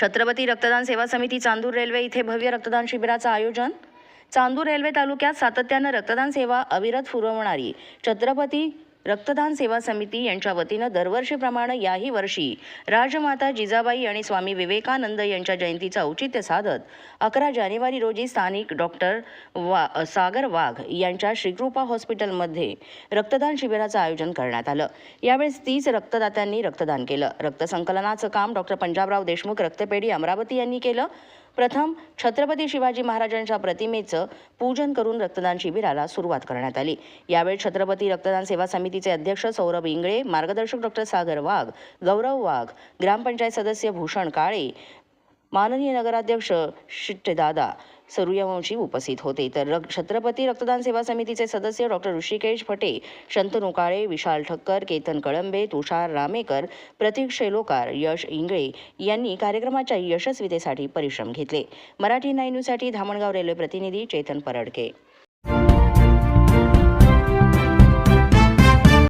छत्रपती रक्तदान सेवा समिती चांदूर रेल्वे इथे भव्य रक्तदान शिबिराचं आयोजन. चांदूर रेल्वे तालुक्यात सातत्यानं रक्तदान सेवा अविरत पुरवणारी छत्रपती रक्तदान सेवा समिती यांच्या वतीनं दरवर्षीप्रमाणे याही वर्षी राजमाता जिजाबाई आणि स्वामी विवेकानंद यांच्या जयंतीचं औचित्य साधत अकरा जानेवारी रोजी स्थानिक डॉक्टर वा सागर वाघ यांच्या श्रीकृपा हॉस्पिटलमध्ये रक्तदान शिबिराचं आयोजन करण्यात आलं. यावेळेस तीस रक्तदात्यांनी रक्तदान केलं. रक्तसंकलनाचं काम डॉक्टर पंजाबराव देशमुख रक्तपेढी अमरावती यांनी केलं. प्रथम छत्रपती शिवाजी महाराजांच्या प्रतिमेचं पूजन करून रक्तदान शिबिराला सुरुवात करण्यात आली. यावेळी छत्रपती रक्तदान सेवा समितीचे अध्यक्ष सौरभ इंगळे मार्गदर्शक डॉक्टर सागर वाघ गौरव वाघ ग्रामपंचायत सदस्य भूषण काळे माननीय नगराध्यक्ष शिट्टेदादा सूर्यवंशी उपस्थित होते. तर रक- छत्रपती रक्तदान सेवा समितीचे सदस्य डॉक्टर ऋषिकेश फटे शंतनू काळे विशाल ठक्कर केतन कळंबे तुषार रामेकर प्रतीक शेलोकार यश इंगळे यांनी कार्यक्रमाच्या यशस्वीतेसाठी परिश्रम घेतले. मराठी नाईन्यूसाठी धामणगाव रेल्वे प्रतिनिधी चेतन परडके.